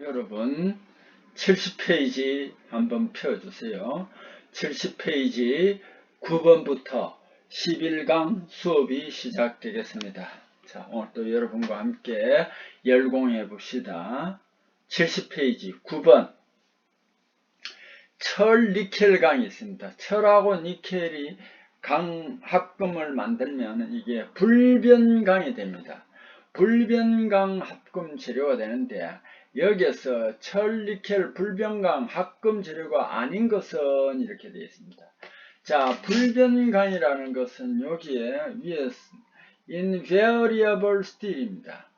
여러분 70페이지 한번 펴주세요. 70페이지 9번부터 11강 수업이 시작되겠습니다. 자, 오늘 또 여러분과 함께 열공해 봅시다. 70페이지 9번 철 니켈 강이 있습니다. 철하고 니켈이 강 합금을 만들면 이게 불변강이 됩니다. 불변강 합금 재료가 되는데 여기에서 철, 니켈, 불변강 합금 재료가 아닌 것은 이렇게 되어 있습니다. 자, 불변강이라는 것은 여기에 위에 invariable steel입니다.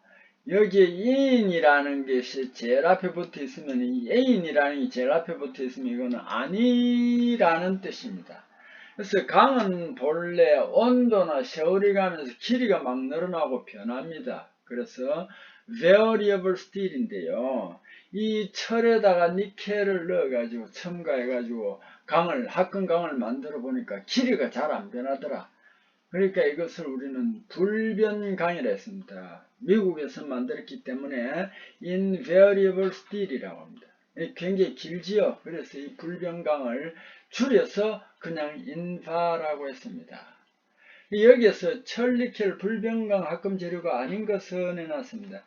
여기에 in이라는 것이 제일 앞에 붙어 있으면 이 in이라는 게 제일 앞에 붙어 있으면 이거는 아니라는 뜻입니다. 그래서 강은 본래 온도나 세월이 가면서 길이가 막 늘어나고 변합니다. 그래서 variable steel인데요. 이 철에다가 니켈을 넣어가지고 첨가해가지고 강을 합금 강을 만들어 보니까 길이가 잘 안 변하더라. 그러니까 이것을 우리는 불변강이라 했습니다. 미국에서 만들었기 때문에 invariable steel이라고 합니다. 굉장히 길지요. 그래서 이 불변강을 줄여서 그냥 인파라고 했습니다. 여기에서 철니켈 불변강 합금 재료가 아닌 것을 해놨습니다.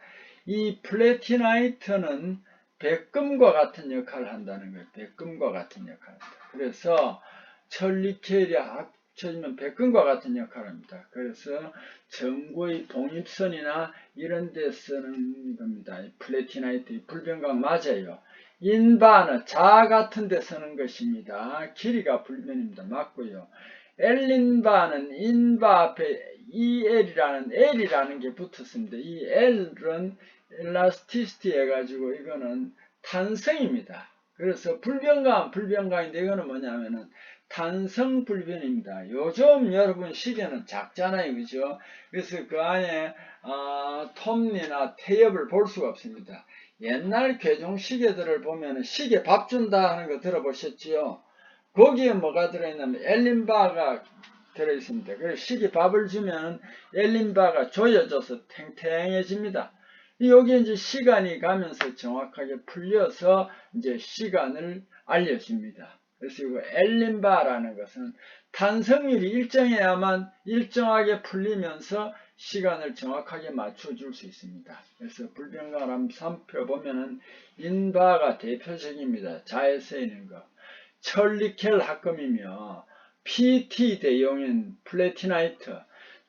이 플래티나이트는 백금과 같은 역할을 한다는 거예요. 백금과 같은 역할을 합니다. 그래서 철니켈이 합쳐지면 백금과 같은 역할을 합니다. 그래서 전구의 봉입선이나 이런 데 쓰는 겁니다. 플래티나이트 불변강 맞아요. 인바는 자 같은 데 쓰는 것입니다. 길이가 불변입니다. 맞고요. 엘린바는 인바 앞에 EL이라는 L이라는 게 붙었습니다. 이 L은 엘라스티시티 해가지고 이거는 탄성입니다. 그래서 불변강, 불변강인데 이거는 뭐냐면은 탄성 불변입니다. 요즘 여러분 시계는 작잖아요. 그죠? 그래서 그 안에 어, 톱니나 태엽을 볼 수가 없습니다. 옛날 괴종 시계들을 보면 시계 밥 준다 하는 거 들어보셨지요? 거기에 뭐가 들어있냐면 엘린바가 들어있습니다. 그래서 시계 밥을 주면 엘린바가 조여져서 탱탱해집니다. 여기 이제 시간이 가면서 정확하게 풀려서 이제 시간을 알려줍니다. 그래서 이거 엘린바라는 것은 탄성률이 일정해야만 일정하게 풀리면서 시간을 정확하게 맞춰줄 수 있습니다. 그래서 불변가람 3표 보면은 인바가 대표적입니다. 자에 쓰이는 거. 철리켈 합금이며 PT 대용인 플래티나이트,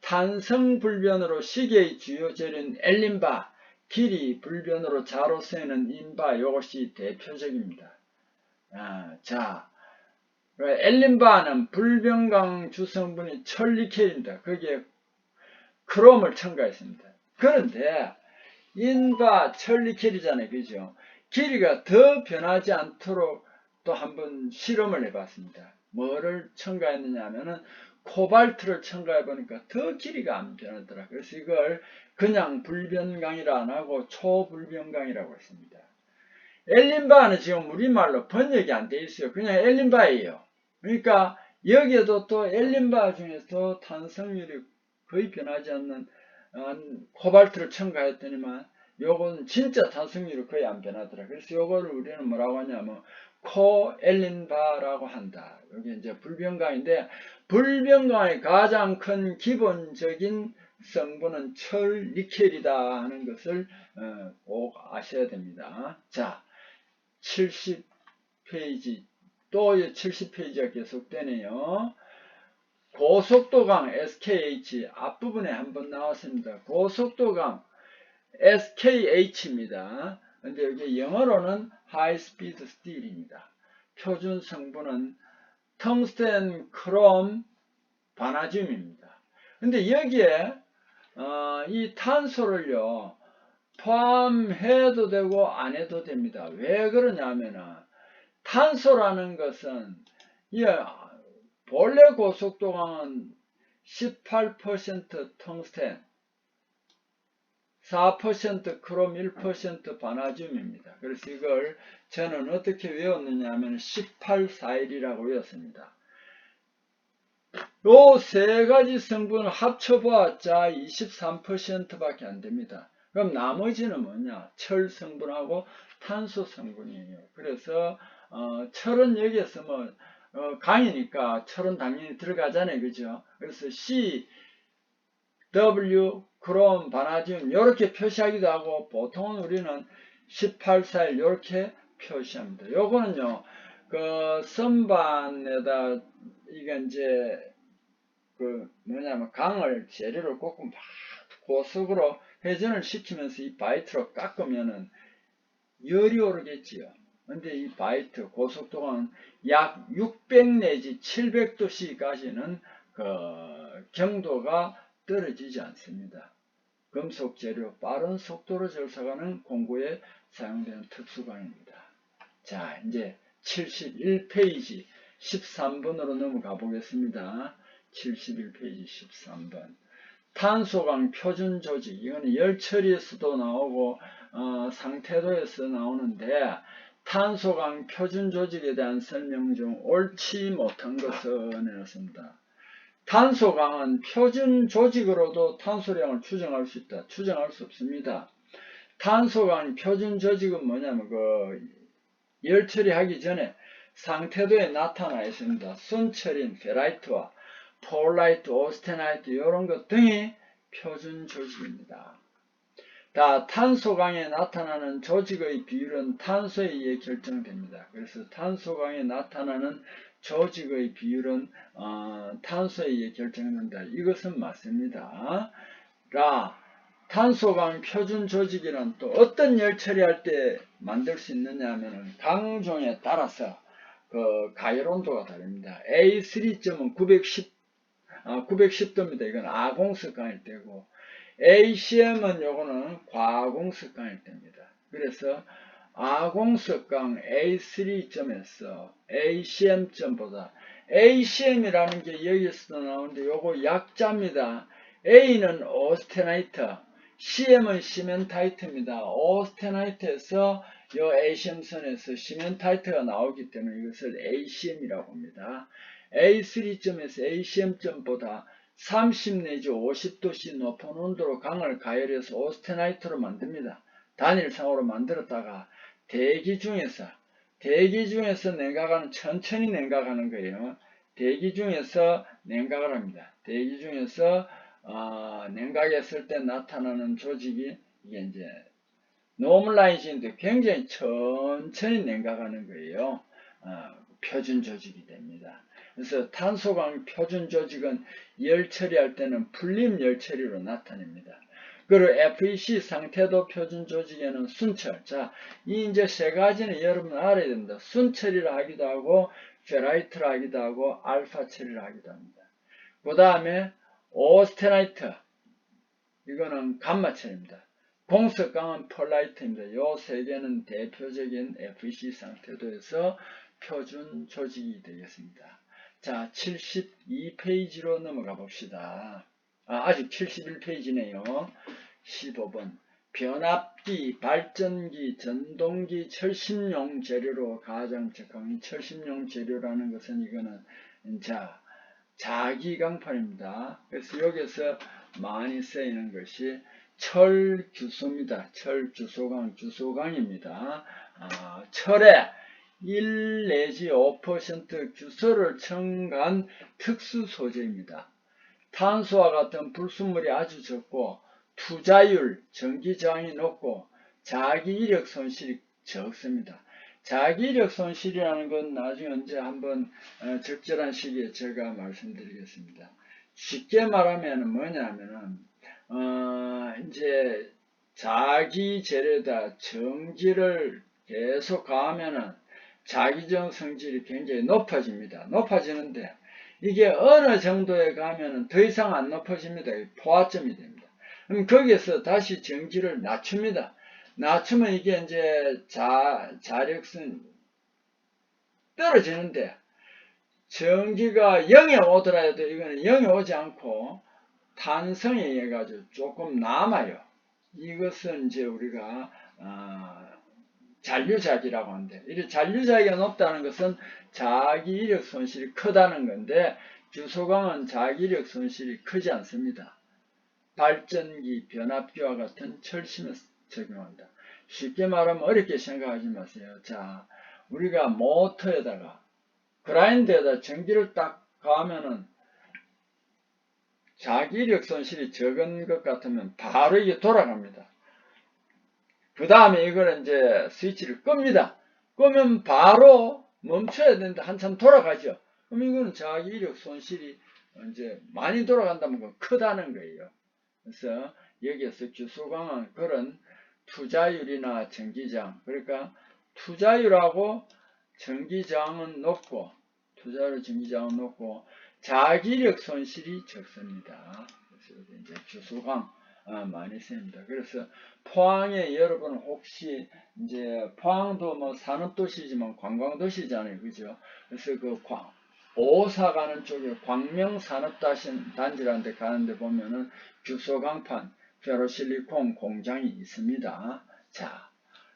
탄성 불변으로 시계의 주요 재료인 엘린바, 길이 불변으로 자로 쓰이는 인바 이것이 대표적입니다. 아, 자, 엘린바는 불변강 주성분이 철리켈입니다. 거기에 크롬을 첨가했습니다. 그런데 인바 철리켈이잖아요. 그죠? 길이가 더 변하지 않도록 또 한번 실험을 해봤습니다. 뭐를 첨가했느냐 하면은 코발트를 첨가해 보니까 더 길이가 안 변하더라. 그래서 이걸 그냥 불변강이라 안 하고 초불변강이라고 했습니다. 엘린바는 지금 우리말로 번역이 안 돼 있어요. 그냥 엘린바예요. 그러니까 여기에도 또 엘린바 중에서 탄성률이 거의 변하지 않는 코발트를 첨가했더니만 요건 진짜 탄성률이 거의 안 변하더라. 그래서 요거를 우리는 뭐라고 하냐면 코엘린바라고 한다. 여기 이제 불변강인데 불변강의 가장 큰 기본적인 성분은 철, 니켈이다 하는 것을 어, 꼭 아셔야 됩니다. 자, 70페이지 또 70페이지가 계속되네요. 고속도강 SKH 앞부분에 한번 나왔습니다. 고속도강 SKH입니다. 근데 여기 영어로는 High Speed Steel입니다. 표준 성분은 텅스텐, 크롬, 바나듐입니다. 근데 여기에 어, 이 탄소를요 포함해도 되고 안 해도 됩니다. 왜 그러냐면은 탄소라는 것은 이 본래 고속도강은 18% 텅스텐, 4% 크롬 1% 바나듐입니다. 그래서 이걸 저는 어떻게 외웠느냐 하면 1841이라고 외웠습니다. 요 세 가지 성분을 합쳐보았자 23% 밖에 안 됩니다. 그럼 나머지는 뭐냐? 철 성분하고 탄소 성분이에요. 그래서 어, 철은 여기에서 뭐 어, 강이니까 철은 당연히 들어가잖아요. 그죠? 그래서 C, W, 크롬, 바나디움 이렇게 표시하기도 하고 보통은 우리는 18살 이렇게 표시합니다. 요거는요. 그 선반에다 이게 이제 그 뭐냐면 강을 재료를 꽂고 막 고속으로 회전을 시키면서 이 바이트로 깎으면은 열이 오르겠지요. 근데 이 바이트 고속도가는 약 600 내지 700도씨까지는 그 경도가 떨어지지 않습니다. 금속 재료 빠른 속도로 절삭하는 공구에 사용되는 특수광입니다. 자, 이제 71페이지 13번으로 넘어가 보겠습니다. 71페이지 13번. 탄소광 표준 조직. 이거는 열처리에서도 나오고, 어, 상태도에서 나오는데, 탄소광 표준 조직에 대한 설명 중 옳지 못한 것을 내놨습니다. 탄소광은 표준 조직으로도 탄소량을 추정할 수 있다. 추정할 수 없습니다. 탄소광 표준 조직은 뭐냐면 그 열처리하기 전에 상태도에 나타나 있습니다. 순철인 페라이트와 폴라이트, 오스테나이트 이런 것 등이 표준 조직입니다. 다 탄소강에 나타나는 조직의 비율은 탄소에 의해 결정됩니다. 그래서 탄소강에 나타나는 조직의 비율은 어, 탄소에 의해 결정된다. 이것은 맞습니다. 라 탄소강 표준 조직이란 또 어떤 열 처리할 때 만들 수 있느냐 하면은 강종에 따라서 그 가열 온도가 다릅니다. A3점은 910 아, 910도입니다. 이건 아공습강일 때고 ACM은 요거는 과공습강일 때입니다. 그래서 아공습강 A3점에서 ACM점보다 ACM이라는 게 여기서도 나오는데 요거 약자입니다. A는 오스테나이트, CM은 시멘타이트입니다. 오스테나이트에서 요 ACM선에서 시멘타이트가 나오기 때문에 이것을 ACM이라고 합니다. A3점에서 ACM점보다 30 내지 50도씨 높은 온도로 강을 가열해서 오스테나이트로 만듭니다. 단일상으로 만들었다가 대기 중에서 대기 중에서 냉각하는 천천히 냉각하는 거예요. 대기 중에서 냉각을 합니다. 대기 중에서 어, 냉각했을 때 나타나는 조직이 이게 이제 노멀라이징인데 굉장히 천천히 냉각하는 거예요. 어, 표준 조직이 됩니다. 그래서 탄소광 표준 조직은 열 처리할 때는 풀림 열 처리로 나타냅니다. 그리고 FEC 상태도 표준 조직에는 순철. 자, 이 이제 세 가지는 여러분 알아야 됩니다. 순철이라 하기도 하고, 페라이트라 하기도 하고, 알파 처리라 하기도 합니다. 그 다음에 오스테나이트. 이거는 감마철입니다. 공석강은 펄라이트입니다. 요 세 개는 대표적인 FEC 상태도에서 표준 조직이 되겠습니다. 자, 72페이지로 넘어가 봅시다. 아, 아직 71페이지네요. 15번. 변압기, 발전기, 전동기, 철심용 재료로 가장 적합한 철심용 재료라는 것은 이거는 자 자기 강판입니다. 그래서 여기서 많이 쓰이는 것이 철규소입니다. 철주소강, 주소강입니다. 아, 철에 1 내지 5% 규소를 첨가한 특수 소재입니다. 탄소와 같은 불순물이 아주 적고 투자율, 전기 저항이 높고 자기 이력 손실이 적습니다. 자기 이력 손실이라는 건 나중에 언제 한번 어, 적절한 시기에 제가 말씀드리겠습니다. 쉽게 말하면 뭐냐면은 어, 이제 자기 재료다 전기를 계속 가하면은 자기정 성질이 굉장히 높아집니다. 높아지는데 이게 어느 정도에 가면은 더 이상 안 높아집니다. 포화점이 됩니다. 그럼 거기에서 다시 전기를 낮춥니다. 낮추면 이게 이제 자, 자력선 떨어지는데 전기가 0에 오더라도 이거는 0에 오지 않고 탄성에 의해 가지고 조금 남아요. 이것은 이제 우리가 어, 잔류작이라고 하는데 이 잔류작이 높다는 것은 자기 이력 손실이 크다는 건데 주소광은 자기 이력 손실이 크지 않습니다. 발전기, 변압기와 같은 철심에 적용한다. 쉽게 말하면 어렵게 생각하지 마세요. 자, 우리가 모터에다가 그라인더에다 전기를 딱 가하면은 자기력 손실이 적은 것 같으면 바로 이게 돌아갑니다. 그 다음에 이걸 이제 스위치를 끕니다. 끄면 바로 멈춰야 되는데 한참 돌아가죠. 그럼 이거는 자기력 손실이 이제 많이 돌아간다면 그건 크다는 거예요. 그래서 여기에서 규수강은 그런 투자율이나 전기장 그러니까 투자율하고 전기장은 높고 투자율 전기장은 높고 자기력 손실이 적습니다. 그래서 이제 규수강 아, 많이 씁니다. 그래서 포항에 여러분 혹시 이제 포항도 뭐 산업도시지만 관광도시잖아요. 그죠? 그래서 그 광, 오사 가는 쪽에 광명산업단지라는 데 가는데 보면은 규소강판, 페로실리콘 공장이 있습니다. 자,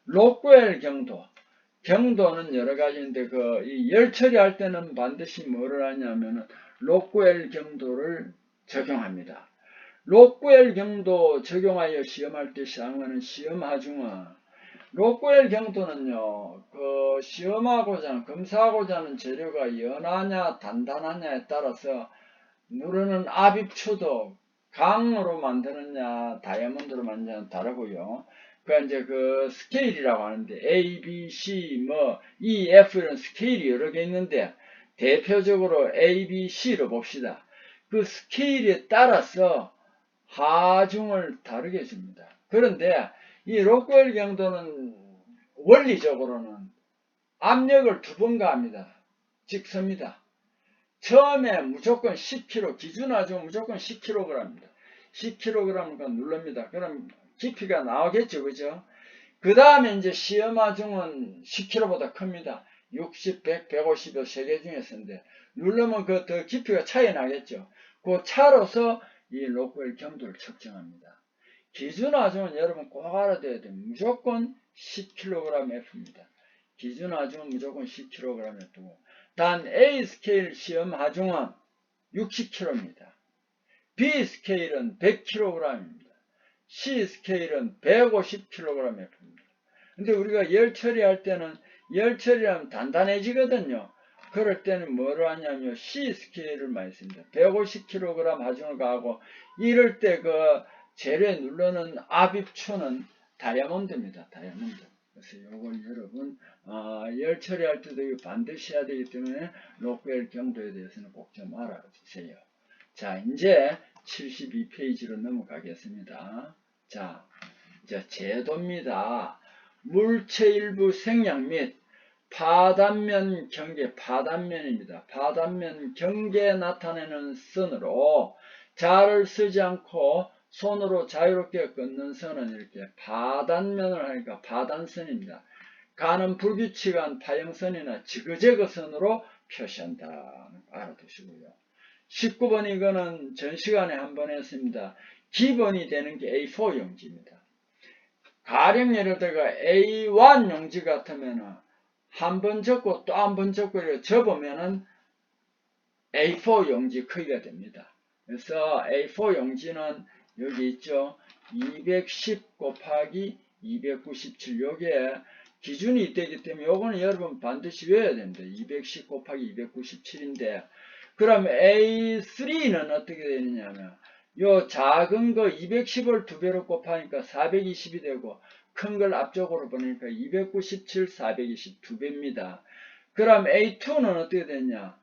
로쿠엘 경도. 경도는 여러 가지인데 그 이 열 처리할 때는 반드시 뭐를 하냐면은 로쿠엘 경도를 적용합니다. 로쿠엘 경도 적용하여 시험할 때 사용하는 시험 하중은 로쿠엘 경도는요, 그 시험하고자 검사하고자 하는 재료가 연하냐 단단하냐에 따라서 누르는 압입초도 강으로 만드느냐 다이아몬드로 만드느냐 다르고요. 그 이제 그 스케일이라고 하는데 A, B, C, 뭐 E, F 이런 스케일이 여러 개 있는데 대표적으로 A, B, C로 봅시다. 그 스케일에 따라서 하중을 다르게 줍니다. 그런데 이 로크웰 경도는 원리적으로는 압력을 두 번 가합니다. 즉 섭니다. 처음에 무조건 10kg, 기준 하중 무조건 10kg입니다. 10kg니까 누릅니다. 그럼 깊이가 나오겠죠. 그죠? 그 다음에 이제 시험 하중은 10kg보다 큽니다. 60, 100, 150여 세개 중에서인데 누르면 그 더 깊이가 차이 나겠죠. 그 차로서 이 로크웰 경도를 측정합니다. 기준 하중은 여러분 꼭 알아둬야 돼요. 무조건 10kg F입니다. 기준 하중은 무조건 10kg F고 단 A 스케일 시험 하중은 60kg입니다. B 스케일은 100kg입니다. C 스케일은 150kg F입니다. 근데 우리가 열 처리할 때는 열 처리하면 단단해지거든요. 그럴 때는 뭐를 하냐면 C 스케일을 많이 씁니다. 150kg 하중을 가하고 이럴 때 그 재료에 누르는 압입초는 다이아몬드입니다. 다이아몬드. 그래서 이걸 여러분 어, 열 처리할 때도 반드시 해야 되기 때문에 로크웰 경도에 대해서는 꼭 좀 알아주세요. 자 이제 72페이지로 넘어가겠습니다. 자 이제 제도입니다. 물체 일부 생략 및 파단면 경계, 파단면입니다. 파단면 경계에 나타내는 선으로 자를 쓰지 않고 손으로 자유롭게 끊는 선은 이렇게 파단면을 하니까 파단선입니다. 가는 불규칙한 파형선이나 지그재그선으로 표시한다. 알아두시고요. 19번 이거는 전 시간에 한 번 했습니다. 기본이 되는 게 A4 용지입니다. 가령 예를 들어 A1 용지 같으면은 한번 적고 또 한번 이렇게 접으면은 A4 용지 크기가 됩니다. 그래서 A4 용지는 여기 있죠. 210 곱하기 297 요게 기준이 되기 때문에 요거는 여러분 반드시 외워야 됩니다. 210 곱하기 297인데 그럼 A3는 어떻게 되느냐면 요 작은 거 210을 두 배로 곱하니까 420이 되고 큰 걸 앞쪽으로 보내니까 297, 420두 배입니다. 그럼 A2는 어떻게 되냐?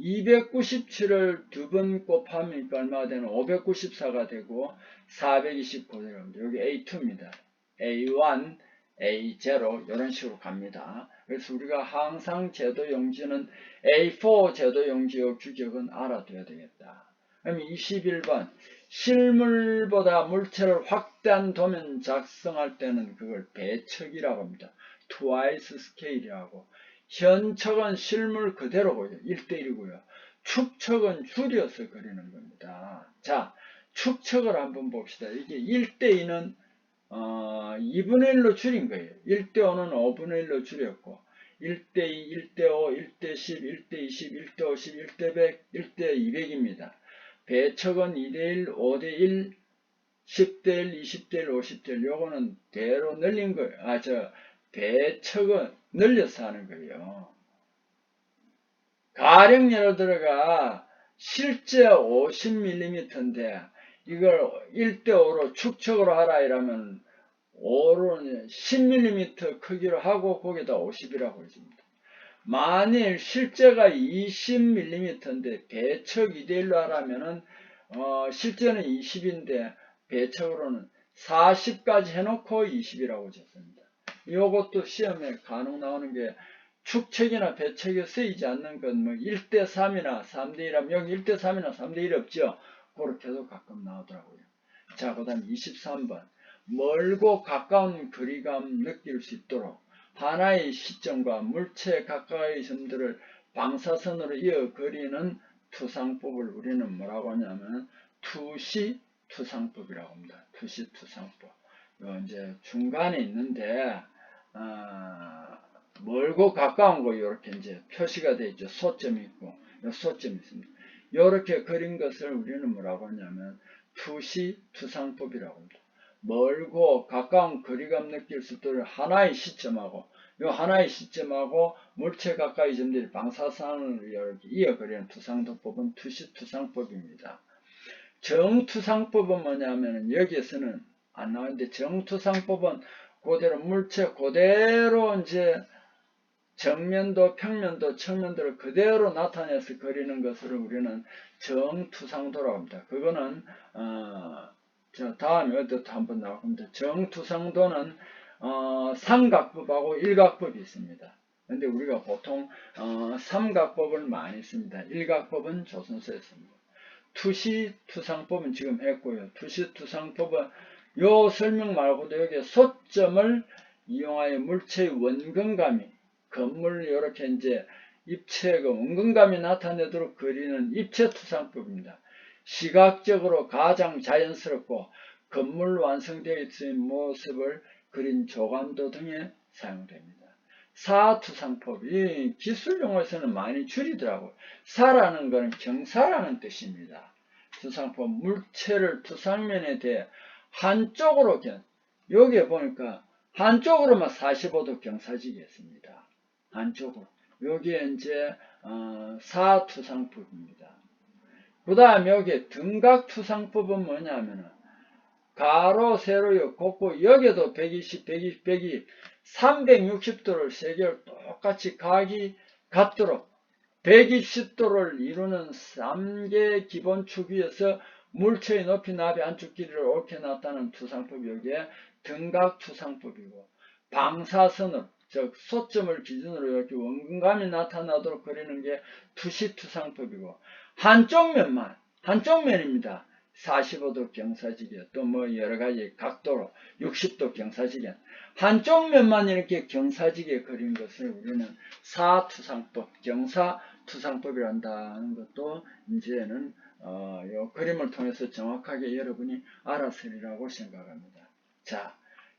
297을 두 번 곱하면 얼마가 되는 594가 되고 420 그대로입니다. 여기 A2입니다. A1, A0 이런 식으로 갑니다. 그래서 우리가 항상 제도 용지는 A4 제도 용지의 규격은 알아둬야 되겠다. 그럼 21번 실물보다 물체를 확대한 도면 작성할 때는 그걸 배척이라고 합니다. twice scale이라고 현척은 실물 그대로 보여 1대1이고요. 축척은 줄여서 그리는 겁니다. 자, 축척을 한번 봅시다. 이게 1대2는 어, 2분의 1로 줄인 거예요. 1대5는 5분의 1로 줄였고 1대2, 1대5, 1대10, 1대20, 1대50, 1대100, 1대200입니다. 배척은 2대1, 5대1, 10대1, 20대1, 50대1 요거는 대로 늘린 거예요. 아, 저 배척은 늘려서 하는 거예요. 가령 예를 들어가 실제 50mm인데 이걸 1대5로 축척으로 하라 이러면 5로 10mm 크기로 하고 거기다 50이라고 해줍니다. 만일 실제가 20mm인데 배척 2대1로 하라면은 어, 실제는 20인데 배척으로는 40까지 해놓고 20이라고 줬습니다. 이것도 시험에 간혹 나오는 게 축척이나 배척에 쓰이지 않는 건 뭐 1대3이나 3대1이라면 여기 1대3이나 3대1 없죠? 그렇게도 가끔 나오더라고요. 자, 그 다음 23번. 멀고 가까운 거리감 느낄 수 있도록 하나의 시점과 물체 가까이 점들을 방사선으로 이어 그리는 투상법을 우리는 뭐라고 하냐면 투시 투상법이라고 합니다. 투시 투상법. 요 이제 중간에 있는데 어, 멀고 가까운 거 이렇게 이제 표시가 되어 있죠. 소점이 있고 요 소점이 있습니다. 이렇게 그린 것을 우리는 뭐라고 하냐면 투시 투상법이라고 합니다. 멀고 가까운 거리감 느낄 수 있도록 하나의 시점하고 요 하나의 시점하고 물체 가까이 점들이 방사선을 이렇게 이어 그리는 투상도법은 투시투상법입니다. 정투상법은 뭐냐면은 여기에서는 안 나오는데 정투상법은 그대로 물체 그대로 이제 정면도 평면도 측면도를 그대로 나타내서 그리는 것을 우리는 정투상도라고 합니다. 그거는 어, 자 다음에 어떻게 한번 나올 겁니다. 정투상도는 어, 삼각법하고 일각법이 있습니다. 근데 우리가 보통 어, 삼각법을 많이 씁니다. 일각법은 조선소였습니다. 투시 투상법은 지금 했고요. 투시 투상법은 요 설명 말고도 여기 소점을 이용하여 물체의 원근감이 건물 이렇게 이제 입체가 원근감이 나타내도록 그리는 입체 투상법입니다. 시각적으로 가장 자연스럽고 건물 완성되어 있는 모습을 그린 조감도 등에 사용됩니다. 사투상법이 기술 용어에서는 많이 줄이더라고요. 사라는 것은 경사라는 뜻입니다. 투상법 물체를 투상면에 대해 한쪽으로 견 여기에 보니까 한쪽으로만 45도 경사지겠습니다. 한쪽으로 여기에 이제 어, 사투상법입니다. 그 다음에 여기 등각투상법은 뭐냐면은 가로, 세로요, 곱고 여기도 120, 120, 120, 360도를 세 개를 똑같이 각이 같도록 120도를 이루는 3개 기본축 위에서 물체의 높이, 나비, 안쪽 길이를 옳게 나타내는 투상법이 여기에 등각투상법이고 방사선을 즉 소점을 기준으로 이렇게 원근감이 나타나도록 그리는 게 투시투상법이고 한쪽 면만 한쪽 면입니다. 45도 경사지게 또뭐 여러가지 각도로 60도 경사지게 한쪽 면만 이렇게 경사지게 그린 것을 우리는 사투상법 경사투상법이란다는 것도 이제는 어, 요 그림을 통해서 정확하게 여러분이 알았으리라고 생각합니다. 자,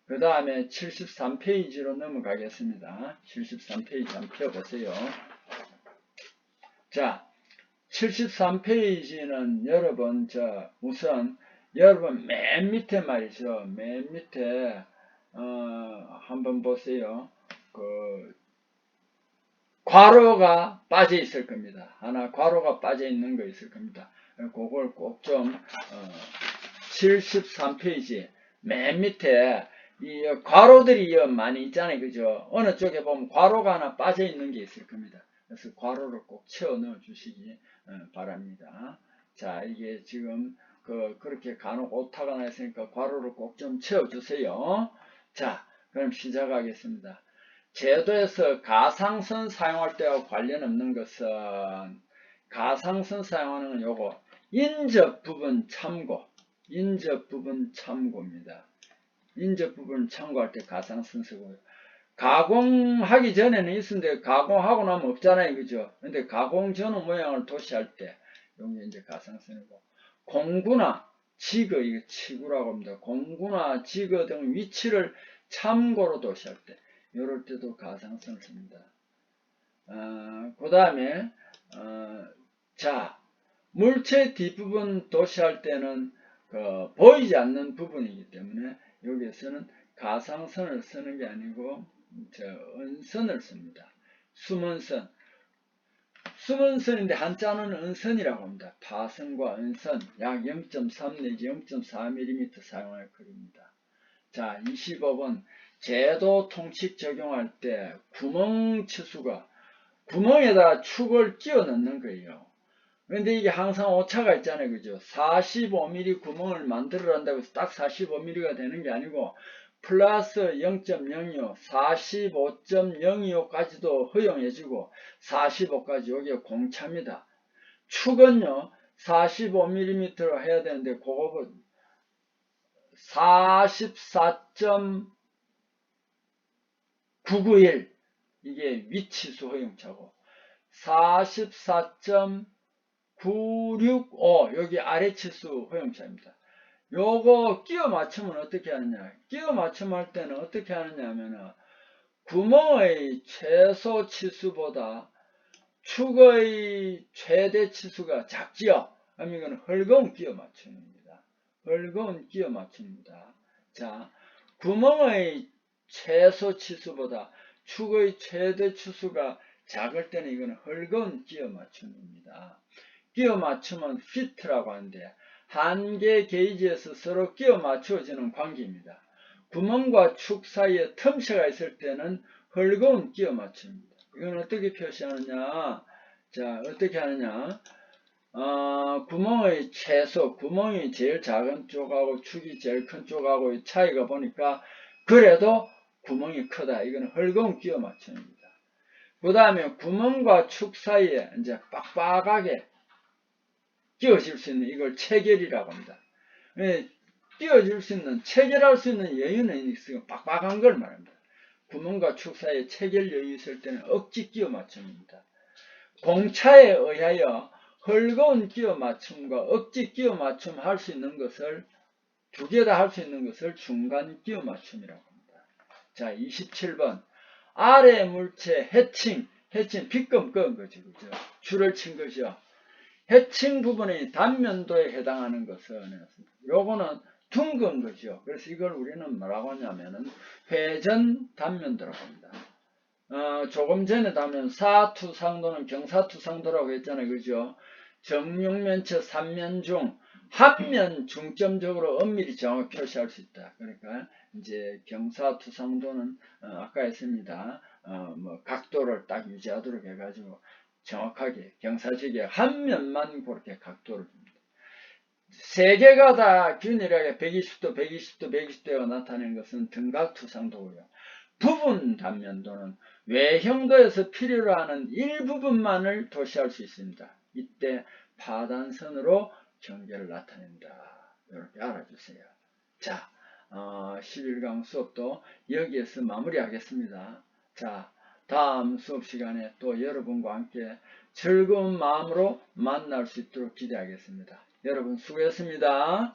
그 다음에 73페이지로 넘어가겠습니다. 73페이지 한번 펴보세요. 자, 73페이지는 여러분, 저, 우선, 여러분, 맨 밑에 말이죠. 맨 밑에, 어, 한번 보세요. 그, 괄호가 빠져 있을 겁니다. 하나 괄호가 빠져 있는 거 있을 겁니다. 그걸 꼭 좀, 어, 73페이지, 맨 밑에, 이 괄호들이 많이 있잖아요. 그죠? 어느 쪽에 보면 괄호가 하나 빠져 있는 게 있을 겁니다. 그래서 괄호를 꼭 채워 넣어 주시기 어, 바랍니다. 자, 이게 지금 그 그렇게 간혹 오타가 나 있으니까 괄호를 꼭 좀 채워 주세요. 자, 그럼 시작하겠습니다. 제도에서 가상선 사용할 때와 관련 없는 것은 가상선 사용하는 건 요거 인접 부분 참고 인접 부분 참고입니다. 인접 부분 참고할 때 가상선 쓰고요. 가공하기 전에는 있었는데 가공하고 나면 없잖아요. 그죠? 근데 가공 전후 모양을 도시할 때 여기 이제 가상선이고 공구나 지거 이거 치구라고 합니다. 공구나 지거 등 위치를 참고로 도시할 때 이럴 때도 가상선을 씁니다. 어, 그 다음에 어, 자 물체 뒷부분 도시할 때는 그 보이지 않는 부분이기 때문에 여기에서는 가상선을 쓰는 게 아니고 저 은선을 씁니다. 숨은 선. 숨은 선인데 한자는 은선이라고 합니다. 파선과 은선 약 0.3 내지 0.4mm 사용할 거리입니다. 자, 25번 제도 통칙 적용할 때 구멍 치수가 구멍에다 축을 끼워 넣는 거예요. 근데 이게 항상 오차가 있잖아요. 그죠? 45mm 구멍을 만들어 한다고 해서 딱 45mm가 되는 게 아니고 플러스 0.025, 45.025까지도 허용해주고 45까지 여기에 공차입니다. 축은요 45mm로 해야 되는데 그거는 44.991 이게 위치수 허용차고 44.965 여기 아래 치수 허용차입니다. 요거 끼워 맞추면 어떻게 하느냐? 끼워 맞춤 할 때는 어떻게 하느냐 하면은 구멍의 최소 치수보다 축의 최대 치수가 작지요. 그럼 이거는 헐거운 끼워 맞춤입니다. 헐거운 끼워 맞춤입니다. 자 구멍의 최소 치수보다 축의 최대 치수가 작을 때는 이거는 헐거운 끼워 맞춤입니다. 끼워 맞춤은 피트라고 하는데 한개 게이지에서 서로 끼워 맞추어지는 관계입니다. 구멍과 축 사이에 틈새가 있을 때는 헐거운 끼워 맞춤입니다. 이건 어떻게 표시하느냐? 자, 어떻게 하느냐? 어, 구멍의 최소, 구멍이 제일 작은 쪽하고 축이 제일 큰 쪽하고의 차이가 보니까 그래도 구멍이 크다. 이거는 헐거운 끼워 맞춤입니다. 그 다음에 구멍과 축 사이에 이제 빡빡하게 끼워질 수 있는 이걸 체결이라고 합니다. 예, 끼워질 수 있는 체결할 수 있는 여유는 있으면 빡빡한 걸 말합니다. 구멍과 축 사이에 체결 여유 있을 때는 억지 끼워 맞춤입니다. 공차에 의하여 헐거운 끼워 맞춤과 억지 끼워 맞춤 할 수 있는 것을 두 개 다 할 수 있는 것을 중간 끼워 맞춤이라고 합니다. 자, 27번 아래 물체 해칭, 해칭 빗금 끄은 거죠. 그죠? 줄을 친 것이요. 해칭 부분의 단면도에 해당하는 것은 요거는 둥근 거죠. 그래서 이걸 우리는 뭐라고 하냐면은 회전 단면도라고 합니다. 어, 조금 전에 다면 사투상도는 경사투상도라고 했잖아요. 그죠? 정육면체 삼면 중 한면 중점적으로 엄밀히 정확히 표시할 수 있다. 그러니까 이제 경사투상도는 어, 아까 했습니다. 어, 뭐 각도를 딱 유지하도록 해가지고 정확하게 경사지게 한 면만 그렇게 각도를 줍니다. 세 개가 다 균일하게 120도, 120도, 120도가 나타내는 것은 등각투상도고요. 부분 단면도는 외형도에서 필요로 하는 일부분만을 도시할 수 있습니다. 이때 파단선으로 경계를 나타낸다. 이렇게 알아주세요. 자, 어, 11강 수업도 여기에서 마무리하겠습니다. 자, 다음 수업 시간에 또 여러분과 함께 즐거운 마음으로 만날 수 있도록 기대하겠습니다. 여러분 수고했습니다.